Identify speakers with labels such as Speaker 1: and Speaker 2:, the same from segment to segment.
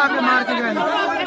Speaker 1: ਆ ਕੇ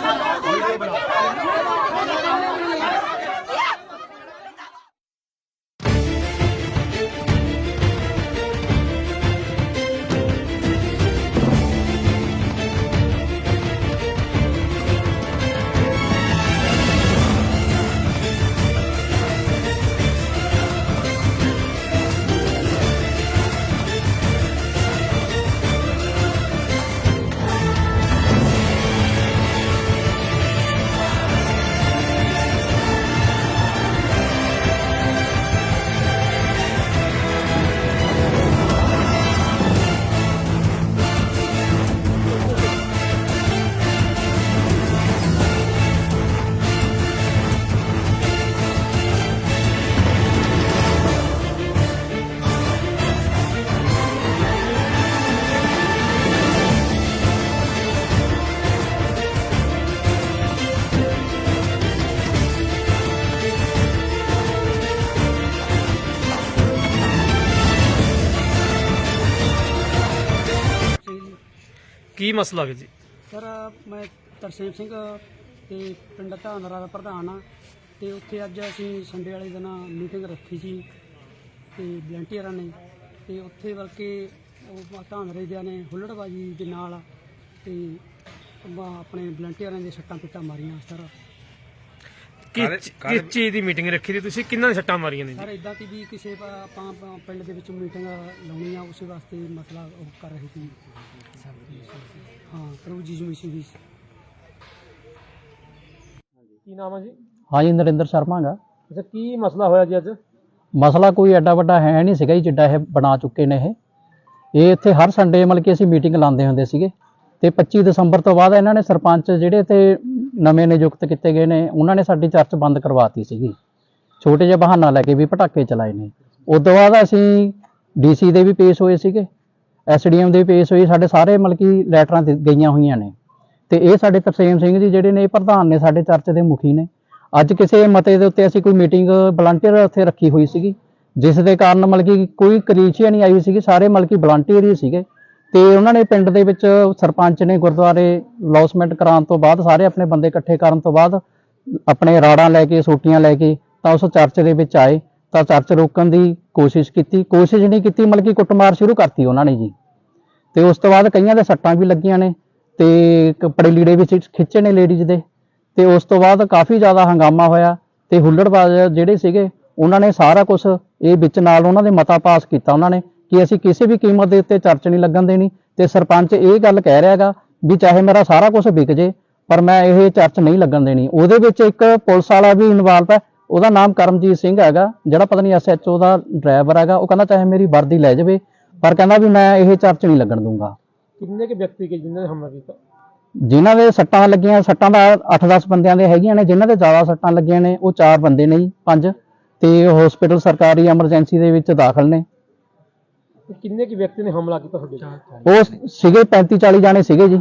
Speaker 1: ਕੀ
Speaker 2: ਮਸਲਾ ਹੈ ਜੀ?
Speaker 3: ਸਰ, ਮੈਂ ਤਰਸੇਮ ਸਿੰਘ ਤੇ ਪਿੰਡ ਧਾਨਰਾ ਦਾ ਪ੍ਰਧਾਨ ਆ ਤੇ ਉੱਥੇ ਅੱਜ ਅਸੀਂ ਸੰਡੇ ਵਾਲੇ ਦਿਨ ਮੀਟਿੰਗ ਰੱਖੀ ਸੀ ਤੇ ਵਲੰਟੀਅਰਾਂ ਨੇ ਤੇ ਉੱਥੇ ਬਲਕਿ ਉਹ ਧਾਨਰੇ ਦਿਆਂ ਨੇ ਹੁੱਲੜਬਾਜੀ ਦੇ ਨਾਲ ਤੇ ਆਪਣੇ ਵਲੰਟੀਅਰਾਂ ਦੇ ਸੱਟਾਂ ਪਿੱਟਾਂ ਮਾਰੀਆਂ, ਸਰ।
Speaker 2: ਕਿਸ ਕਿਸ ਚੀਜ਼ ਦੀ ਮੀਟਿੰਗ ਰੱਖੀ ਸੀ? ਤੁਸੀਂ ਕਿੰਨਾਂ ਨੇ ਸੱਟਾਂ ਮਾਰੀਆਂ ਨੇ ਜੀ?
Speaker 3: ਸਰ ਇਦਾਂ ਕਿ ਵੀ ਕਿਸੇ ਆਪਾਂ ਆਪਾਂ ਪਿੰਡ ਦੇ ਵਿੱਚ ਮੀਟਿੰਗ ਲਾਉਣੀ ਆ ਉਸੇ ਵਾਸਤੇ ਮਸਲਾ ਉਹ ਕਰ ਰਹੇ ਸੀ। ਹਾਂ ਪ੍ਰਭੂ ਜੀ ਮਸੀਹ ਦੀ
Speaker 2: ਕੀ ਨਾਮ ਹੈ ਜੀ
Speaker 4: ਹਾਂਜੀ ਨਰਿੰਦਰ ਸ਼ਰਮਾ ਗਾ
Speaker 2: ਅੱਛਾ ਕੀ ਮਸਲਾ ਹੋਇਆ ਜੀ ਅੱਜ?
Speaker 4: ਮਸਲਾ ਕੋਈ ਐਡਾ ਵੱਡਾ ਹੈ ਨਹੀਂ ਸੀਗਾ ਜੀ ਜਿੱਡਾ ਇਹ ਬਣਾ ਚੁੱਕੇ ਨੇ ਇਹ। ਇਹ ਇੱਥੇ ਹਰ ਸੰਡੇ ਮਤਲਬ ਕਿ ਅਸੀਂ ਮੀਟਿੰਗ ਲਾਉਂਦੇ ਹੁੰਦੇ ਸੀਗੇ। ਤੇ 25 ਦਸੰਬਰ ਤੋਂ ਬਾਅਦ ਇਹਨਾਂ ਨੇ ਸਰਪੰਚ ਜਿਹੜੇ ਤੇ ਨਵੇਂ ਨਿਯੁਕਤ ਕੀਤੇ ਗਏ ਨੇ, ਉਹਨਾਂ ਨੇ ਸਾਡੀ ਚਰਚ ਬੰਦ ਕਰਵਾਤੀ ਸੀਗੀ। ਛੋਟੇ ਜਿਹੇ ਬਹਾਨਾ ਲੈ ਕੇ ਵੀ ਪਟਾਕੇ ਚਲਾਏ ਨੇ। ਉਸ ਤੋਂ ਬਾਅਦ ਅਸੀਂ ਡੀਸੀ ਦੇ ਵੀ ਪੇਸ਼ ਹੋਏ ਸੀਗੇ। ਐਸਡੀਐਮ ਦੇ ਵੀ ਪੇਸ਼ ਹੋਏ, ਸਾਡੇ ਸਾਰੇ ਮਤਲਬ ਕਿ ਲੈਟਰਾਂ ਗਈਆਂ ਹੋਈਆਂ ਨੇ। ਤੇ ਇਹ ਸਾਡੇ ਤਰਸੇਮ ਸਿੰਘ ਜੀ ਜਿਹੜੇ ਨੇ, ਇਹ ਪ੍ਰਧਾਨ ਨੇ ਸਾਡੇ ਚਰਚ ਦੇ ਮੁਖੀ ਨੇ। ਅੱਜ ਕਿਸੇ ਮਤੇ ਦੇ ਉੱਤੇ ਅਸੀਂ ਕੋਈ ਮੀਟਿੰਗ ਵਲੰਟੀਅਰ ਉੱਥੇ ਰੱਖੀ ਹੋਈ ਸੀਗੀ, ਜਿਸ ਦੇ ਕਾਰਨ ਮਤਲਬ ਕਿ ਕੋਈ ਕਰੀਚੀਆ ਨਹੀਂ ਆਈ ਸੀਗੀ, ਸਾਰੇ ਮਤਲਬ ਕਿ ਵਲੰਟੀਅਰ ਹੀ ਸੀਗੇ। ਤੇ ਉਹਨਾਂ ਨੇ ਪਿੰਡ ਦੇ ਵਿੱਚ ਸਰਪੰਚ ਨੇ ਗੁਰਦੁਆਰੇ ਲੌਸਮੈਂਟ ਕਰਾਉਣ ਤੋਂ ਬਾਅਦ ਸਾਰੇ ਆਪਣੇ ਬੰਦੇ ਇਕੱਠੇ ਕਰਨ ਤੋਂ ਬਾਅਦ ਆਪਣੇ ਰਾੜਾਂ ਲੈ ਕੇ, ਸੋਟੀਆਂ ਲੈ ਕੇ ਤਾਂ ਉਸ ਚਰਚ ਦੇ ਵਿੱਚ ਆਏ, ਤਾਂ ਚਰਚ ਰੋਕਣ ਦੀ ਕੋਸ਼ਿਸ਼ ਕੀਤੀ। ਕੋਸ਼ਿਸ਼ ਨਹੀਂ ਕੀਤੀ, ਮਤਲਬ ਕਿ ਕੁੱਟਮਾਰ ਸ਼ੁਰੂ ਕਰਤੀ ਉਹਨਾਂ ਨੇ ਜੀ। ਤੇ ਉਸ ਤੋਂ ਬਾਅਦ ਕਈਆਂ ਦੇ ਸੱਟਾਂ ਵੀ ਲੱਗੀਆਂ ਨੇ ਤੇ ਕੱਪੜੇ ਲੀੜੇ ਵੀ ਖਿੱਚ- ਖਿੱਚੇ ਨੇ ਲੇਡੀਜ਼ ਦੇ। ਤੇ ਉਸ ਤੋਂ ਬਾਅਦ ਕਾਫੀ ਜ਼ਿਆਦਾ ਹੰਗਾਮਾ ਹੋਇਆ ਤੇ ਹੁੱਲੜਬਾਜ਼ ਜਿਹੜੇ ਸੀਗੇ, ਉਹਨਾਂ ਨੇ ਸਾਰਾ ਕੁਝ ਇਹ ਵਿੱਚ ਨਾਲ ਉਹਨਾਂ ਦੇ ਮਤਾ ਪਾਸ ਕੀਤਾ ਉਹਨਾਂ ਨੇ। ਕਿ ਅਸੀਂ ਕਿਸੇ ਵੀ ਕੀਮਤ ਦੇ ਉੱਤੇ ਚਰਚ ਨਹੀਂ ਲੱਗਣ ਦੇਣੀ। ਤੇ ਸਰਪੰਚ ਇਹ ਗੱਲ ਕਹਿ ਰਿਹਾਗਾ ਵੀ ਚਾਹੇ ਮੇਰਾ ਸਾਰਾ ਕੁਝ ਵਿਕ ਜੇ ਪਰ ਮੈਂ ਇਹ ਚਰਚ ਨਹੀਂ ਲੱਗਣ ਦੇਣੀ। ਉਹਦੇ ਵਿੱਚ ਇੱਕ ਪੁਲਿਸ ਵਾਲਾ ਵੀ ਇਨਵੋਲਵ ਹੈ। ਉਹਦਾ ਨਾਮ ਕਰਮਜੀਤ ਸਿੰਘ ਹੈਗਾ ਜਿਹੜਾ ਪਤਾ ਨਹੀਂ ਐਸਐਚਓ ਦਾ ਡਰਾਈਵਰ ਹੈਗਾ। ਉਹ ਕਹਿੰਦਾ ਚਾਹੇ ਮੇਰੀ ਵਰਦੀ ਲੈ ਜਾਵੇ ਪਰ ਕਹਿੰਦਾ ਵੀ ਮੈਂ ਇਹ ਚਰਚ ਨਹੀਂ ਲੱਗਣ ਦੂੰਗਾ।
Speaker 2: ਕਿੰਨੇ ਕੇ ਵਿਅਕਤੀ ਕੇ ਜਿਨ੍ਹਾਂ ਨੇ ਹਮਲਾ ਕੀਤਾ?
Speaker 4: ਜਿਨ੍ਹਾਂ ਦੇ ਸੱਟਾਂ ਲੱਗੀਆਂ ਸੱਟਾਂ ਦਾ 8-10 ਬੰਦਿਆਂ ਦੇ ਹੈਗੀਆਂ ਨੇ। ਜਿਨ੍ਹਾਂ ਦੇ ਜ਼ਿਆਦਾ ਸੱਟਾਂ ਲੱਗੀਆਂ ਨੇ ਉਹ 4 ਬੰਦੇ ਨੇ ਜੀ ਪੰਜ। ਤੇ ਹਸਪੀਟਲ ਸਰਕਾਰੀ ਐਮਰਜੈਂਸੀ ਦੇ ਵਿੱਚ ਦਾਖਲ ਨੇ।
Speaker 2: ਤੇ ਕਿੰਨੇ ਕੇ ਵਿਅਕਤੀ ਨੇ ਹਮਲਾ ਕੀਤਾ ਤੁਹਾਡੇ ਤੇ?
Speaker 4: ਉਹ ਸੀਗੇ 35-40 ਜਾਣੇ ਸੀਗੇ ਜੀ।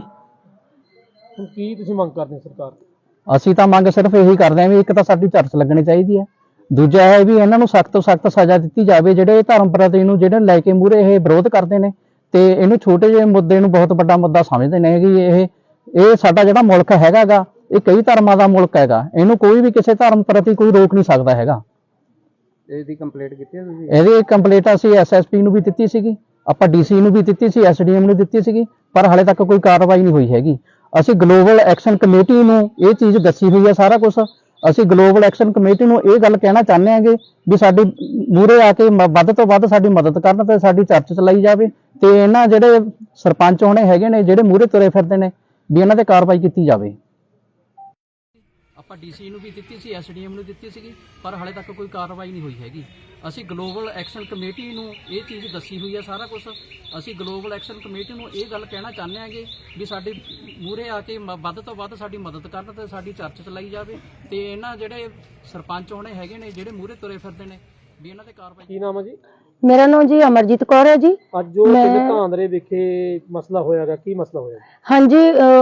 Speaker 2: ਹੁਣ ਕੀ ਤੁਸੀਂ ਮੰਗ ਕਰਦੇ ਹੋ ਸਰਕਾਰ ਤੋਂ?
Speaker 4: ਅਸੀਂ ਤਾਂ ਮੰਗ ਸਿਰਫ ਇਹੀ ਕਰਦੇ ਹਾਂ ਵੀ ਇੱਕ ਤਾਂ ਸਾਡੀ ਚਰਚ ਲੱਗਣੀ ਚਾਹੀਦੀ ਹੈ। ਦੂਜਾ ਹੈ ਵੀ ਇਹਨਾਂ ਨੂੰ ਸਖਤ ਤੋਂ ਸਖਤ ਸਜ਼ਾ ਦਿੱਤੀ ਜਾਵੇ ਜਿਹੜੇ ਧਰਮ ਪ੍ਰਤੀ ਨੂੰ ਜਿਹੜੇ ਲੈ ਕੇ ਮੂਰੇ ਇਹ ਵਿਰੋਧ ਕਰਦੇ ਨੇ ਤੇ ਇਹਨੂੰ ਛੋਟੇ ਜਿਹੇ ਮੁੱਦੇ ਨੂੰ ਬਹੁਤ ਵੱਡਾ ਮੁੱਦਾ ਸਮਝਦੇ ਨੇ ਕਿ ਇਹ ਇਹ ਸਾਡਾ ਜਿਹੜਾ ਮੁਲਕ ਹੈਗਾਗਾ ਇਹ ਕਈ ਧਰਮਾਂ ਦਾ ਮੁਲਕ ਹੈਗਾ। ਇਹਨੂੰ ਕੋਈ ਵੀ ਕਿਸੇ ਧਰਮ ਪ੍ਰਤੀ ਕੋਈ ਰੋਕ ਨਹੀਂ ਸਕਦਾ ਹੈਗਾ।
Speaker 1: ਇਹਦੀ ਕੰਪਲੀਟ ਕੀਤੀ ਹੈ ਤੁਸੀਂ?
Speaker 4: ਇਹਦੀ ਕੰਪਲੀਟ ਅਸੀਂ ਐਸਐਸਪੀ ਨੂੰ ਵੀ ਦਿੱਤੀ ਸੀਗੀ, ਆਪਾਂ ਡੀਸੀ ਨੂੰ ਵੀ ਦਿੱਤੀ ਸੀ ਐਸਡੀਐਮ ਨੂੰ ਦਿੱਤੀ ਸੀਗੀ, ਪਰ ਹਾਲੇ ਤੱਕ ਕੋਈ ਕਾਰਵਾਈ ਨਹੀਂ ਹੋਈ ਹੈਗੀ। ਅਸੀਂ ਗਲੋਬਲ ਐਕਸ਼ਨ ਕਮੇਟੀ ਨੂੰ ਇਹ ਚੀਜ਼ ਦੱਸੀ ਹੋਈ ਹੈ ਸਾਰਾ ਕੁਝ ਅਸੀਂ ਗਲੋਬਲ ਐਕਸ਼ਨ ਕਮੇਟੀ ਨੂੰ ਇਹ ਗੱਲ ਕਹਿਣਾ ਚਾਹੁੰਦੇ ਹਾਂਗੇ ਵੀ ਸਾਡੀ ਮੂਰੇ ਆ ਕੇ ਵੱਧ ਤੋਂ ਵੱਧ ਸਾਡੀ ਮਦਦ ਕਰਨ ਤੇ ਸਾਡੀ ਚਰਚ ਚਲਾਈ ਜਾਵੇ ਤੇ ਇਹਨਾਂ ਜਿਹੜੇ ਸਰਪੰਚ ਹੋਣੇ ਹੈਗੇ ਨੇ, ਜਿਹੜੇ ਮੂਰੇ ਤੁਰੇ ਫਿਰਦੇ ਨੇ, ਵੀ ਇਹਨਾਂ ਤੇ ਕਾਰਵਾਈ ਕੀਤੀ ਜਾਵੇ। ਆਪਾਂ ਡੀਸੀ ਨੂੰ ਵੀ ਦਿੱਤੀ ਸੀ ਐਸਡੀਐਮ ਨੂੰ ਦਿੱਤੀ ਸੀਗੀ ਪਰ ਹਾਲੇ ਤੱਕ ਕੋਈ ਕਾਰਵਾਈ ਨਹੀਂ ਹੋਈ ਹੈਗੀ। ਅਸੀਂ ਗਲੋਬਲ ਐਕਸ਼ਨ ਕਮੇਟੀ ਨੂੰ ਇਹ ਚੀਜ਼ ਦੱਸੀ ਹੋਈ ਹੈ ਸਾਰਾ ਕੁਝ ਅਸੀਂ ਗਲੋਬਲ ਐਕਸ਼ਨ ਕਮੇਟੀ ਨੂੰ ਇਹ ਗੱਲ ਕਹਿਣਾ ਚਾਹੁੰਦੇ ਹਾਂਗੇ ਵੀ ਸਾਡੇ ਮੂਰੇ ਆ ਕੇ ਮ- ਵੱਧ ਤੋਂ ਵੱਧ ਸਾਡੀ ਮਦਦ ਕਰਨ ਤੇ ਸਾਡੀ ਚਰਚ ਚਲਾਈ ਜਾਵੇ ਤੇ ਇਹਨਾਂ ਜਿਹੜੇ ਸਰਪੰਚ ਹੋਣੇ ਹੈਗੇ ਨੇ ਜਿਹੜੇ ਮੂਰੇ ਤੁਰੇ ਫਿਰਦੇ ਨੇ ਵੀ ਇਹਨਾਂ ਤੇ ਕਾਰਵਾਈ
Speaker 2: ਕੀ ਨਾਮ ਹੈ ਜੀ?
Speaker 5: ਮੇਰਾ ਨਾਮ ਜੀ ਅਮਰਜੀਤ ਕੌਰ ਹੈ ਜੀ।
Speaker 2: ਅੱਜ ਜੋ
Speaker 5: ਮੈਂ-
Speaker 2: ਪਿੰਡ ਧਾਂਦਰੇ ਵਿਖੇ ਮਸਲਾ ਹੋਇਆਗਾ ਕੀ ਮਸਲਾ ਹੋਇਆ?
Speaker 5: ਹਾਂਜੀ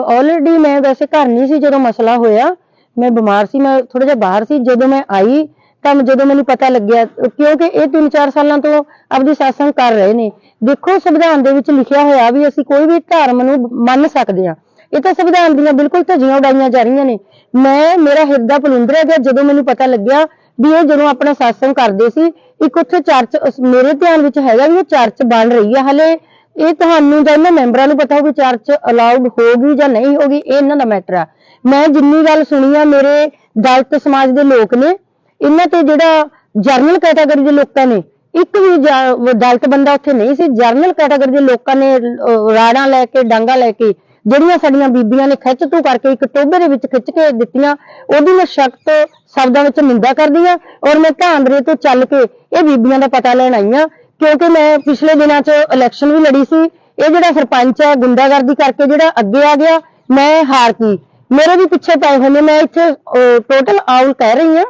Speaker 5: ਆਲਰੇਡੀ ਮੈਂ ਵੈਸੇ ਘਰ ਨਹੀਂ ਸੀ ਜਦੋਂ ਮਸਲਾ ਹੋਇਆ। ਮੈਂ ਬਿਮਾਰ ਸੀ, ਮੈਂ ਥੋੜਾ ਜਿਹਾ ਬਾਹਰ ਸੀ, ਜਦੋਂ ਮੈਂ ਆਈ, ਤਾਂ ਜਦੋਂ ਮੈਨੂੰ ਪਤਾ ਲੱਗਿਆ, ਕਿਉਂਕਿ ਇਹ 3-4 ਸਾਲਾਂ ਤੋਂ ਆਪਦੀ satsang ਕਰ ਰਹੇ ਨੇ। ਦੇਖੋ, ਸੰਵਿਧਾਨ ਦੇ ਵਿੱਚ ਲਿਖਿਆ ਹੋਇਆ ਵੀ ਅਸੀਂ ਕੋਈ ਵੀ ਧਰਮ ਨੂੰ ਮੰਨ ਸਕਦੇ ਹਾਂ। ਇਹ ਤਾਂ ਸੰਵਿਧਾਨ ਦੀਆਂ ਬਿਲਕੁਲ ਧਜੀਆਂ ਉਡਾਈਆਂ ਜਾ ਰਹੀਆਂ ਨੇ। ਮੈਂ, ਮੇਰਾ ਹਿਰਦਾ ਪਲੁੰਦਰਿਆ ਗਿਆ ਜਦੋਂ ਮੈਨੂੰ ਪਤਾ ਲੱਗਿਆ ਵੀ ਇਹ ਜਦੋਂ ਆਪਣਾ satsang ਕਰਦੇ ਸੀ, ਇੱਕ ਉੱਥੇ ਚਰਚ, ਮੇਰੇ ਧਿਆਨ ਵਿੱਚ ਹੈਗਾ ਵੀ ਇਹ ਚਰਚ ਬਣ ਰਹੀ ਹੈ ਹਲੇ। ਇਹ ਤੁਹਾਨੂੰ ਜਾਂ ਇਹਨਾਂ ਮੈਂਬਰਾਂ ਨੂੰ ਪਤਾ ਹੋਊ ਚਰਚ ਅਲਾਉਡ ਹੋਗੀ ਜਾਂ ਨਹੀਂ ਹੋਗੀ ਇਹ ਇਹਨਾਂ ਦਾ ਮੈਟਰ ਆ। ਮੈਂ ਜਿੰਨੀ ਗੱਲ ਸੁਣੀ ਆ, ਮੇਰੇ ਦਲਿਤ ਸਮਾਜ ਦੇ ਲੋਕ ਨੇ, ਇਹਨਾਂ ਤੇ ਜਿਹੜਾ ਜਰਨਲ ਕੈਟਾਗਰੀ ਦੇ ਲੋਕਾਂ ਨੇ, ਇੱਕ ਵੀ ਜਾ- ਦਲਿਤ ਬੰਦਾ ਉੱਥੇ ਨਹੀਂ ਸੀ ਜਰਨਲ ਕੈਟਾਗਰੀ ਦੇ ਲੋਕਾਂ ਨੇ ਰਾੜਾਂ ਲੈ ਕੇ, ਡਾਂਗਾ ਲੈ ਕੇ, ਜਿਹੜੀਆਂ ਸਾਡੀਆਂ ਬੀਬੀਆਂ ਨੇ ਖਿੱਚ ਤੂ ਕਰਕੇ ਇੱਕ ਟੋਭੇ ਦੇ ਵਿੱਚ ਖਿੱਚ ਕੇ ਦਿੱਤੀਆਂ, ਉਹਦੀ ਮੈਂ ਸਖਤ ਸ਼ਬਦਾਂ ਵਿੱਚ ਨਿੰਦਾ ਕਰਦੀ ਆ ਔਰ ਮੈਂ ਭਾਂਦਰੇ ਤੋਂ ਚੱਲ ਕੇ ਇਹ ਬੀਬੀਆਂ ਦਾ ਪਤਾ ਲੈਣ ਆਈ ਆ ਕਿਉਂਕਿ ਮੈਂ ਪਿਛਲੇ ਦਿਨਾਂ 'ਚ ਇਲੈਕਸ਼ਨ ਵੀ ਲੜੀ ਸੀ ਇਹ ਜਿਹੜਾ ਸਰਪੰਚ ਹੈ ਗੁੰਡਾਗਰਦੀ ਕਰਕੇ ਜਿਹੜਾ ਅੱਗੇ ਆ ਗਿਆ ਮੈਂ ਹਾਰ ਗਈ। ਮੇਰੇ ਵੀ ਪਿੱਛੇ ਪਏ ਹੋਏ ਨੇ ਮੈਂ ਇੱਥੇ ਟੋਟਲ ਆਉਲ ਕਹਿ ਰਹੀ ਹਾਂ।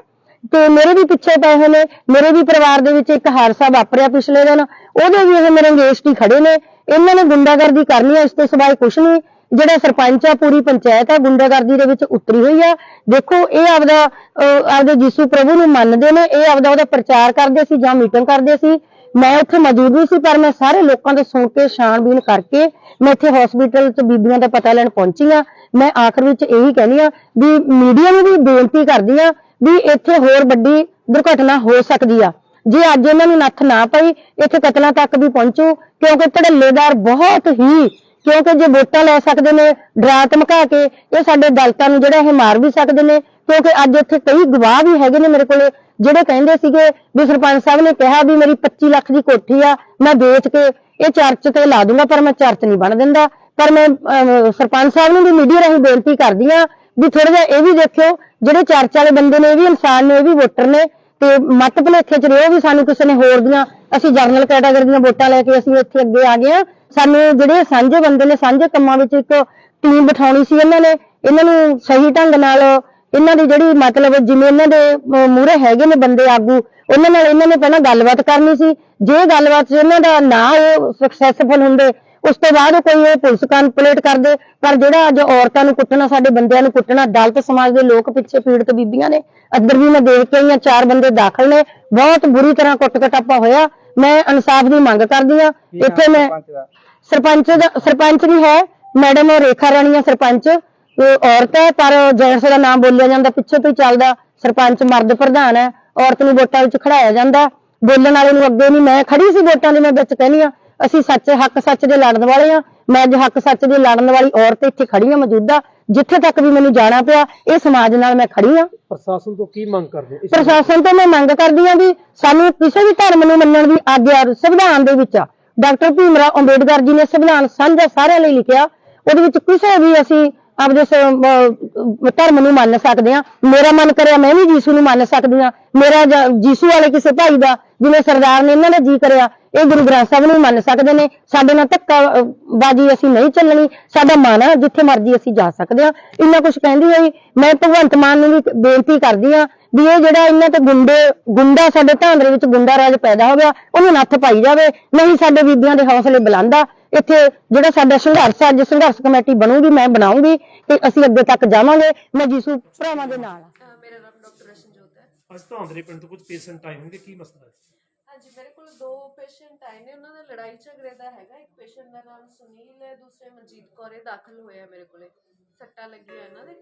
Speaker 5: ਤੇ ਮੇਰੇ ਵੀ ਪਿੱਛੇ ਪਏ ਹੋਏ ਨੇ ਮੇਰੇ ਵੀ ਪਰਿਵਾਰ ਦੇ ਵਿੱਚ ਇੱਕ ਹਾਦਸਾ ਵਾਪਰਿਆ ਪਿਛਲੇ ਦਿਨ। ਉਹਦੇ ਵੀ ਇਹ ਮੇਰੇ ਅੰਗੇਸ਼ਟ ਹੀ ਖੜੇ ਨੇ। ਇਹਨਾਂ ਨੇ ਗੁੰਡਾਗਰਦੀ ਕਰਨੀ ਹੈ ਇਸ ਤੋਂ ਸਿਵਾਏ ਕੁਛ ਨਹੀਂ। ਜਿਹੜਾ ਸਰਪੰਚ ਆ ਪੂਰੀ ਪੰਚਾਇਤ ਆ ਗੁੰਡਾਗਰਦੀ ਦੇ ਵਿੱਚ ਉਤਰੀ ਹੋਈ ਆ। ਦੇਖੋ ਇਹ ਆਪਦਾ ਅਹ, ਆਪਦੇ ਯਿਸੂ ਪ੍ਰਭੂ ਨੂੰ ਮੰਨਦੇ ਨੇ ਇਹ ਆਪਦਾ ਉਹਦਾ ਪ੍ਰਚਾਰ ਕਰਦੇ ਸੀ ਜਾਂ ਮੀਟਿੰਗ ਕਰਦੇ ਸੀ। ਮੈਂ ਉੱਥੇ ਮੌਜੂਦ ਨਹੀਂ ਸੀ, ਪਰ ਮੈਂ ਸਾਰੇ ਲੋਕਾਂ ਦੇ ਸੁਣ ਕੇ ਛਾਣਬੀਨ ਕਰਕੇ ਮੈਂ ਇੱਥੇ ਹਸਪੀਟਲ 'ਚ ਬੀਬੀਆਂ ਦਾ ਪਤਾ ਲੈਣ ਪਹੁੰਚੀ ਆ ਮੈਂ ਆਖਰ ਵਿੱਚ ਇਹੀ ਕਹਿੰਦੀ ਆ ਵੀ ਮੀਡੀਆ ਨੂੰ ਵੀ ਬੇਨਤੀ ਕਰਦੀ ਆ ਵੀ ਇੱਥੇ ਹੋਰ ਵੱਡੀ ਦੁਰਘਟਨਾ ਹੋ ਸਕਦੀ ਆ। ਜੇ ਅੱਜ ਇਹਨਾਂ ਨੂੰ ਨੱਥ ਨਾ ਪਈ, ਇੱਥੇ ਕਤਲਾਂ ਤੱਕ ਵੀ ਪਹੁੰਚੂ, ਕਿਉਂਕਿ ਧੜੱਲੇਦਾਰ ਬਹੁਤ ਹੀ, ਕਿਉਂਕਿ ਜੇ ਵੋਟਾਂ ਲੈ ਸਕਦੇ ਨੇ, ਡਰਾ ਧਮਕਾ ਕੇ, ਇਹ ਸਾਡੇ ਦਲਤਾਂ ਨੂੰ ਜਿਹੜਾ ਇਹ ਮਾਰ ਵੀ ਸਕਦੇ ਨੇ ਕਿਉਂਕਿ ਅੱਜ ਇੱਥੇ ਕਈ ਗਵਾਹ ਵੀ ਹੈਗੇ ਨੇ ਮੇਰੇ ਕੋਲੇ, ਜਿਹੜੇ ਕਹਿੰਦੇ ਸੀਗੇ ਵੀ ਸਰਪੰਚ ਸਾਹਿਬ ਨੇ ਕਿਹਾ ਵੀ ਮੇਰੀ 25 ਲੱਖ ਦੀ ਕੋਠੀ ਆ, ਮੈਂ ਵੇਚ ਕੇ ਇਹ ਚਰਚ ਤੇ ਲਾ ਦੂੰਗਾ, ਪਰ ਮੈਂ ਚਰਚ ਨਹੀਂ ਬਣ ਦਿੰਦਾ। ਪਰ ਮੈਂ ਸਰਪੰਚ ਸਾਹਿਬ ਨੂੰ ਵੀ ਮੀਡੀਆ ਰਾਹੀਂ ਬੇਨਤੀ ਕਰਦੀ ਆ ਵੀ ਥੋੜਾ ਜਿਹਾ ਇਹ ਵੀ ਦੇਖਿਓ, ਜਿਹੜੇ ਚਰਚ ਵਾਲੇ ਬੰਦੇ ਨੇ, ਇਹ ਵੀ ਇਨਸਾਨ ਨੇ, ਇਹ ਵੀ ਵੋਟਰ ਨੇ, ਤੇ ਮਤ ਭੁਲੇਖੇ ਚ ਰਿਓ ਵੀ ਸਾਨੂੰ ਕਿਸੇ ਨੇ ਹੋਰ ਦੀਆਂ, ਅਸੀਂ ਜਰਨਲ ਕੈਟਾਗਰੀ ਦੀਆਂ ਵੋਟਾਂ ਲੈ ਕੇ ਅਸੀਂ ਇੱਥੇ ਅੱਗੇ ਆ ਗਏ ਆ ਸਾਨੂੰ ਜਿਹੜੇ ਸਾਂਝੇ ਬੰਦੇ ਨੇ, ਸਾਂਝੇ ਕੰਮਾਂ ਵਿੱਚ ਇੱਕ ਟੀਮ ਬਿਠਾਉਣੀ ਸੀ ਇਹਨਾਂ ਨੇ, ਇਹਨਾਂ ਨੂੰ ਸਹੀ ਢੰਗ ਨਾਲ ਇਹਨਾਂ ਦੀ ਜਿਹੜੀ ਮਤਲਬ ਜਿਵੇਂ ਇਹਨਾਂ ਦੇ ਮੂਰੇ ਹੈਗੇ ਨੇ ਬੰਦੇ ਆਗੂ ਉਹਨਾਂ ਨਾਲ ਇਹਨਾਂ ਨੇ ਪਹਿਲਾਂ ਗੱਲਬਾਤ ਕਰਨੀ ਸੀ। ਜੇ ਗੱਲਬਾਤ 'ਚ ਇਹਨਾਂ ਦਾ ਨਾ ਉਹ ਸਕਸੈਸਫੁਲ ਹੁੰਦੇ ਉਸ ਤੋਂ ਬਾਅਦ ਉਹ ਕੋਈ ਇਹ ਪੁਲਿਸ ਕੰਪਲੇਂਟ ਕਰਦੇ। ਪਰ ਜਿਹੜਾ ਅੱਜ ਔਰਤਾਂ ਨੂੰ ਕੁੱਟਣਾ ਸਾਡੇ ਬੰਦਿਆਂ ਨੂੰ ਕੁੱਟਣਾ ਦਲਿਤ ਸਮਾਜ ਦੇ ਲੋਕ ਪਿੱਛੇ ਪੀੜਤ ਬੀਬੀਆਂ ਨੇ ਅੰਦਰ ਵੀ ਮੈਂ ਦੇਖ ਕੇ ਆਈ ਹਾਂ ਚਾਰ ਬੰਦੇ ਦਾਖਲ ਨੇ। ਬਹੁਤ ਬੁਰੀ ਤਰ੍ਹਾਂ ਕੁੱਟ ਕਟਾਪਾ ਹੋਇਆ। ਮੈਂ ਇਨਸਾਫ ਦੀ ਮੰਗ ਕਰਦੀ ਹਾਂ। ਇੱਥੇ ਮੈਂ
Speaker 1: ਸਰਪੰਚ ਦਾ?
Speaker 5: ਸਰਪੰਚ ਵੀ ਹੈ। ਮੈਡਮ ਰੇਖਾ ਰਾਣੀ ਆ ਸਰਪੰਚ। ਔਰਤ ਹੈ ਪਰ ਜੈਂਟਸ ਦਾ ਨਾਮ ਬੋਲਿਆ ਜਾਂਦਾ ਪਿੱਛੇ ਤੋਂ ਹੀ ਚੱਲਦਾ ਸਰਪੰਚ ਮਰਦ ਪ੍ਰਧਾਨ ਹੈ ਔਰਤ ਨੂੰ ਵੋਟਾਂ ਵਿੱਚ ਖੜਾਇਆ ਜਾਂਦਾ। ਬੋਲਣ ਵਾਲੇ ਨੂੰ ਅੱਗੇ ਨਹੀਂ ਮੈਂ ਖੜੀ ਸੀ ਵੋਟਾਂ ਦੇ ਮੈਂ ਵਿੱਚ ਕਹਿੰਦੀ ਆ ਅਸੀਂ ਸੱਚ ਹੱਕ ਸੱਚ ਦੇ ਲੜਨ ਵਾਲੇ ਆ ਮੈਂ ਅੱਜ ਹੱਕ ਸੱਚ ਦੇ ਲੜਨ ਵਾਲੀ ਔਰਤ ਇੱਥੇ ਖੜੀ ਆ ਮੌਜੂਦਾ ਜਿੱਥੇ ਤੱਕ ਵੀ ਮੈਨੂੰ ਜਾਣਾ ਪਿਆ ਇਹ ਸਮਾਜ ਨਾਲ ਮੈਂ ਖੜੀ ਆ
Speaker 2: ਪ੍ਰਸ਼ਾਸਨ ਤੋਂ ਕੀ ਮੰਗ ਕਰਦੇ ਹੋ?
Speaker 5: ਪ੍ਰਸ਼ਾਸਨ ਤੋਂ ਮੈਂ ਮੰਗ ਕਰਦੀ ਹਾਂ ਵੀ ਸਾਨੂੰ ਕਿਸੇ ਵੀ ਧਰਮ ਨੂੰ ਮੰਨਣ ਦੀ ਆਗਿਆ ਸੰਵਿਧਾਨ ਦੇ ਵਿੱਚ ਆ ਡਾਕਟਰ ਭੀਮਰਾਓ ਅੰਬੇਡਕਰ ਜੀ ਨੇ ਸੰਵਿਧਾਨ ਸਾਂਝਾ ਸਾਰਿਆਂ ਲਈ ਲਿਖਿਆ ਉਹਦੇ ਵਿੱਚ ਕਿਸੇ ਵੀ ਅਸੀਂ ਆਪਦੇ ਸ- ਧਰਮ ਨੂੰ ਮੰਨ ਸਕਦੇ ਆ ਮੇਰਾ ਮਨ ਕਰਿਆ ਮੈਂ ਵੀ ਯੀਸ਼ੂ ਨੂੰ ਮੰਨ ਸਕਦੀ ਆ ਮੇਰਾ ਜੀਸ਼ੂ ਵਾਲੇ ਕਿਸੇ ਭਾਈ ਦਾ, ਜਿਵੇਂ ਸਰਦਾਰ ਨੇ ਇਹਨਾਂ ਨੇ ਜੀ ਕਰਿਆ, ਇਹ ਗੁਰੂ ਗ੍ਰੰਥ ਸਾਹਿਬ ਨੂੰ ਮੰਨ ਸਕਦੇ ਨੇ। ਸਾਡੇ ਨਾਲ ਧੱਕਾ ਬਾਜੀ ਅਸੀਂ ਨਹੀਂ ਚੱਲਣੀ। ਸਾਡਾ ਮਨ ਆ, ਜਿੱਥੇ ਮਰਜ਼ੀ ਅਸੀਂ ਜਾ ਸਕਦੇ ਆ ਇੰਨਾ ਕੁਝ ਕਹਿੰਦੀ ਹੋਈ, ਮੈਂ ਭਗਵੰਤ ਮਾਨ ਨੂੰ ਵੀ ਬੇਨਤੀ ਕਰਦੀ ਆ ਵੀ ਇਹ ਜਿਹੜਾ ਇਹਨਾਂ ਤੇ ਗੁੰਡੇ ਗੁੰਡਾ ਸਾਡੇ ਧਾਂਦਰੇ ਵਿੱਚ ਗੁੰਡਾ ਰਾਜ ਪੈਦਾ ਹੋ ਗਿਆ ਉਹਨੂੰ ਨੱਥ ਪਾਈ ਜਾਵੇ ਨਹੀਂ ਸਾਡੇ ਬੀਬੀਆਂ ਦੇ ਹੌਸਲੇ ਬੁਲੰਦਾ ਇੱਥੇ ਜਿਹੜਾ ਸਾਡਾ ਸੰਘਰਸ਼ ਆ, ਅੱਜ ਸੰਘਰਸ਼ ਕਮੇਟੀ ਬਣੂਗੀ ਮੈਂ ਬਣਾਉਂਗੀ ਤੇ ਅਸੀਂ ਅੱਗੇ ਤੱਕ ਜਾਵਾਂਗੇ। ਮੈਂ ਜੀਸੂ ਭਰਾਵਾਂ ਦੇ ਨਾਲ ਆ।
Speaker 6: ਮੇਰਾ ਨਾਮ ਡਾਕਟਰ ਰਸ਼ਨਜੋਤ ਹੈ।
Speaker 2: ਅੱਜ ਧਾਂਦਰੇ ਪਿੰਡ ਤੋਂ ਕੁਝ ਪੇਸ਼ੈਂਟ ਆਏ ਹੋਣਗੇ ਕੀ ਮਸਲਾ ਹੈ?
Speaker 6: ਹਾਂਜੀ ਮੇਰੇ ਕੋਲ ਦੋ ਪੇਸ਼ੈਂਟ ਆਏ ਨੇ ਉਹਨਾਂ ਦਾ ਲੜਾਈ ਝਗੜੇ ਦਾ ਹੈਗਾ। ਇੱਕ ਪੇਸ਼ੈਂਟ ਦਾ ਨਾਮ ਸੁਨੀਲ ਹੈ ਦੂਸਰੇ ਮਨਜੀਤ ਕੌਰ ਦਾਖਲ ਹੋਇਆ ਮੇਰੇ ਕੋਲੇ। ਸੱਟਾਂ ਲੱਗੀਆਂ ਇਹਨਾਂ ਦੇ।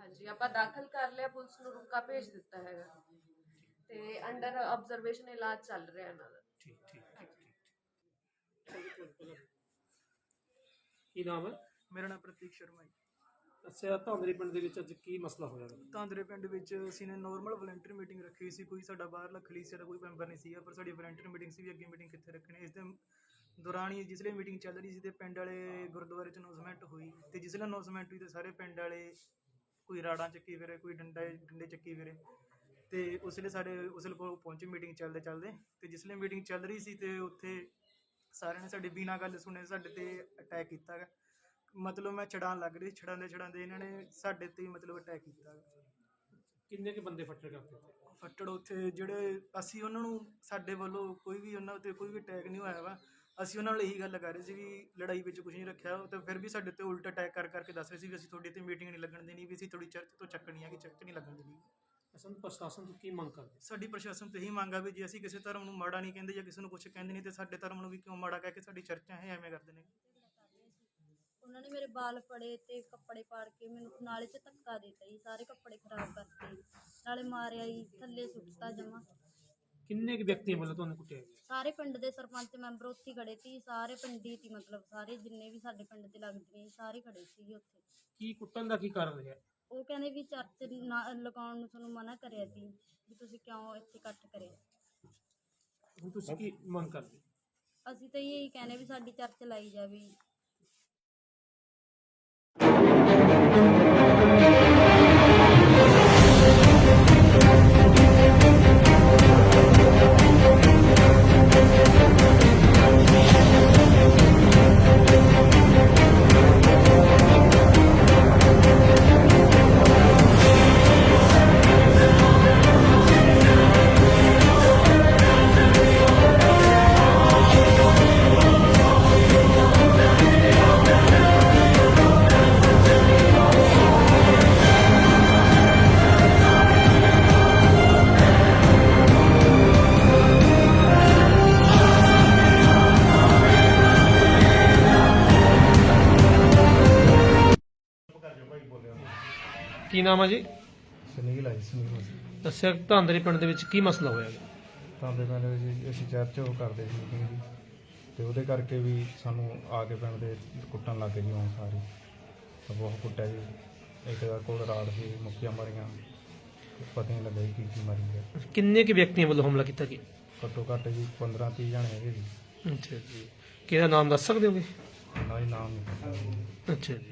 Speaker 6: ਹਾਂਜੀ ਆਪਾਂ ਦਾਖਲ ਕਰ ਲਿਆ ਪੁਲਿਸ ਨੂੰ ਰੁਕਾ ਭੇਜ ਦਿੱਤਾ ਹੈਗਾ। ਤੇ ਅੰਡਰ ਆਬਜ਼ਰਵੇਸ਼ਨ ਇਲਾਜ ਚੱਲ ਰਿਹਾ ਇਹਨਾਂ ਦਾ।
Speaker 2: ਠੀਕ ਠੀਕ ਠੀਕ ਕੀ ਨਾਮ ਹੈ?
Speaker 7: ਮੇਰਾ ਨਾਮ ਪ੍ਰਤੀਕ ਸ਼ਰਮਾ ਜੀ।
Speaker 2: ਅੱਛਾ ਧਾਂਦਰੇ ਪਿੰਡ ਦੇ ਵਿੱਚ ਅੱਜ ਕੀ ਮਸਲਾ ਹੋਇਆ?
Speaker 7: ਤਾਂਦਰੇ ਪਿੰਡ ਵਿੱਚ ਅਸੀਂ ਨੇ ਨਾਰਮਲ ਵਲੰਟੀਅਰ ਮੀਟਿੰਗ ਰੱਖੀ ਸੀ। ਕੋਈ ਸਾਡਾ ਬਾਹਰਲਾ ਖਲੀਸਿਆ ਦਾ ਕੋਈ ਮੈਂਬਰ ਨਹੀਂ ਸੀਗਾ ਪਰ ਸਾਡੀ ਵਲੰਟੀਅਰ ਮੀਟਿੰਗ ਸੀ ਵੀ ਅੱਗੇ ਮੀਟਿੰਗ ਕਿੱਥੇ ਰੱਖਣੀ ਇਸ ਦੇ ਦੌਰਾਨ ਹੀ ਜਿਸਲੇ ਮੀਟਿੰਗ ਚੱਲ ਰਹੀ ਸੀ ਤੇ ਪਿੰਡ ਵਾਲੇ ਗੁਰਦੁਆਰੇ ਚ ਅਨਾਉਂਸਮੈਂਟ ਹੋਈ ਤੇ ਜਿਸਲੇ ਅਨਾਉਂਸਮੈਂਟ ਹੋਈ ਤੇ ਸਾਰੇ ਪਿੰਡ ਵਾਲੇ ਕੋਈ ਰਾੜਾਂ ਚੱਕੀ ਫਿਰੇ ਕੋਈ ਡੰਡਾ ਡੰਡੇ ਚੱਕੀ ਫਿਰੇ ਤੇ ਉਸਲੇ ਸਾਡੇ ਉਸਲੇ ਕੋਲ ਪਹੁੰਚੇ ਮੀਟਿੰਗ ਚੱਲਦੇ ਚੱਲਦੇ ਤੇ ਜਿਸਲੇ ਮੀਟਿੰਗ ਚੱਲ ਰਹੀ ਸੀ ਤੇ ਉੱਥੇ ਸਾਰਿਆਂ ਨੇ ਸਾਡੇ ਬਿਨਾਂ ਗੱਲ ਸੁਣੇ ਸਾਡੇ ਤੇ ਅਟੈਕ ਕੀਤਾ ਗਾ। ਮਤਲਬ ਮੈਂ ਛੜਾਂ ਲੱਗ ਰਹੀ ਛੜਾਂਦੇ ਛੜਾਂਦੇ ਇਹਨਾਂ ਨੇ ਸਾਡੇ ਤੇ ਹੀ ਮਤਲਬ ਅਟੈਕ ਕੀਤਾ ਗਾ।
Speaker 2: ਕਿੰਨੇ ਕੇ ਬੰਦੇ ਫੱਟੜ ਕਰਦੇ ਤੇ
Speaker 7: ਫੱਟੜ ਉੱਥੇ ਜਿਹੜੇ ਅਸੀਂ ਉਹਨਾਂ ਨੂੰ ਸਾਡੇ ਵੱਲੋਂ ਕੋਈ ਵੀ ਉਹਨਾਂ ਉੱਤੇ ਕੋਈ ਵੀ ਅਟੈਕ ਨਹੀਂ ਹੋਇਆ ਵਾ ਅਸੀਂ ਉਹਨਾਂ ਨਾਲ ਇਹੀ ਗੱਲ ਕਰ ਰਹੇ ਸੀ ਵੀ ਲੜਾਈ ਵਿੱਚ ਕੁਝ ਨਹੀਂ ਰੱਖਿਆ ਤੇ ਫਿਰ ਵੀ ਸਾਡੇ ਤੇ ਉਲਟ ਅਟੈਕ ਕਰ ਕਰਕੇ ਦੱਸ ਰਹੇ ਸੀ ਵੀ ਅਸੀਂ ਤੁਹਾਡੇ ਤੇ ਮੀਟਿੰਗ ਨਹੀਂ ਲੱਗਣ ਦੇਣੀ ਵੀ ਅਸੀਂ ਤੁਹਾਡੀ ਚਰਚ ਤੋਂ ਚੱਕਣੀ ਹੈ ਕਿ ਚਰਚ ਨਹੀਂ ਲੱਗਣ ਦੇਣੀ।
Speaker 2: ਅਸਲ ਪ੍ਰਸ਼ਾਸਨ ਤੋਂ ਕੀ ਮੰਗ ਕਰਦੇ?
Speaker 7: ਸਾਡੀ ਪ੍ਰਸ਼ਾਸਨ ਤੋਂ ਇਹੀ ਮੰਗ ਆ ਵੀ ਜੇ ਅਸੀਂ ਕਿਸੇ ਧਰਮ ਨੂੰ ਮਾੜਾ ਨਹੀਂ ਕਹਿੰਦੇ ਜਾਂ ਕਿਸੇ ਨੂੰ ਕੁਝ ਕਹਿੰਦੇ ਨਹੀਂ ਤੇ ਸਾਡੇ ਧਰਮ ਨੂੰ ਵੀ ਕਿਉਂ ਮਾੜਾ ਕਹਿ ਕੇ ਸਾਡੀ ਚਰਚਾ ਹੈ ਐਵੇਂ ਕਰਦੇ ਨੇ?
Speaker 8: ਉਹਨਾਂ ਨੇ ਮੇਰੇ ਵਾਲ ਫੜੇ ਤੇ ਕੱਪੜੇ ਪਾੜ ਕੇ ਮੈਨੂੰ ਨਾਲੇ 'ਚ ਧੱਕਾ ਦਿੱਤਾ ਜੀ ਸਾਰੇ ਕੱਪੜੇ ਖਰਾਬ ਕਰਤੇ ਨਾਲੇ ਮਾਰਿਆ ਜੀ ਥੱਲੇ ਸੁੱਟਤਾ ਜਮਾ।
Speaker 2: ਕਿੰਨੇ ਕੁ ਵਿਅਕਤੀਆਂ ਵੱਲੋਂ ਤੁਹਾਨੂੰ ਕੁੱਟਿਆ ਗਿਆ?
Speaker 8: ਸਾਰੇ ਪਿੰਡ ਦੇ ਸਰਪੰਚ ਮੈਂਬਰ ਉੱਥੇ ਹੀ ਖੜੇ ਸੀ ਸਾਰੇ ਪਿੰਡੀ ਸੀ ਮਤਲਬ ਸਾਰੇ ਜਿੰਨੇ ਵੀ ਸਾਡੇ ਪਿੰਡ ਦੇ ਲੱਗਦੇ ਨੇ ਸਾਰੇ ਖੜੇ ਸੀ ਉੱਥੇ।
Speaker 2: ਕੀ ਕੁੱਟਣ ਦਾ ਕੀ ਕਾਰਨ ਰਿਹਾ?
Speaker 8: ਉਹ ਕਹਿੰਦੇ ਵੀ ਚਰਚ ਨਾ ਲਗਾਉਣ ਨੂੰ ਤੁਹਾਨੂੰ ਮਨਾ ਕਰਿਆ ਸੀ ਵੀ ਤੁਸੀਂ ਕਿਉਂ ਇੱਥੇ ਇਕੱਠ ਕਰਿਆ
Speaker 2: ਹੁਣ ਤੁਸੀਂ ਕੀ ਮੰਗ ਕਰਦੇ?
Speaker 8: ਅਸੀਂ ਤਾਂ ਇਹੀ ਕਹਿੰਦੇ ਵੀ ਸਾਡੀ ਚਰਚ ਲਾਈ ਜਾਵੇ।
Speaker 2: ਕੀ ਨਾਮ ਹੈ ਜੀ?
Speaker 9: ਸੁਨੀਲ ਆਈ ਸੁਨੀਲ
Speaker 2: ਦੱਸਿਆ ਧਾਂਦਰੀ ਪਿੰਡ ਦੇ ਵਿੱਚ ਕੀ ਮਸਲਾ ਹੋਇਆ ਜੀ?
Speaker 9: ਤਾਂ ਦੇ ਪਿੰਡ ਵਿੱਚ ਅਸੀਂ ਚਰਚ ਉਹ ਕਰਦੇ ਸੀ ਦੀ। ਤੇ ਉਹਦੇ ਕਰਕੇ ਵੀ ਸਾਨੂੰ ਆ ਕੇ ਪਿੰਡ ਦੇ ਕੁੱਟਣ ਲੱਗ ਗਏ ਜੀ ਉਹ ਸਾਰੇ। ਤਾਂ ਬਹੁਤ ਕੁੱਟਿਆ ਜੀ। ਇੱਕ ਦਾ ਕੋਲ ਰਾੜ ਸੀ ਮੁੱਕੀਆਂ ਮਾਰੀਆਂ। ਪਤਾ ਨਹੀਂ ਲੱਗਾ ਜੀ ਕੀ ਕੀ ਮਾਰੀ ਗਿਆ
Speaker 2: ਕਿੰਨੇ ਕੁ ਵਿਅਕਤੀਆਂ ਵੱਲੋਂ ਹਮਲਾ ਕੀਤਾ ਗਿਆ?
Speaker 9: ਘੱਟੋ ਘੱਟ ਜੀ 15 30 ਜਣੇ ਹੈਗੇ ਜੀ।
Speaker 2: ਅੱਛਾ ਜੀ। ਕਿਹਦਾ ਨਾਮ ਦੱਸ ਸਕਦੇ ਹੋਗੇ?
Speaker 9: ਉਹਨਾਂ ਦਾ ਨਾਮ ਨਹੀਂ। ਪਤਾ ਜੀ।
Speaker 2: ਅੱਛਾ ਜੀ।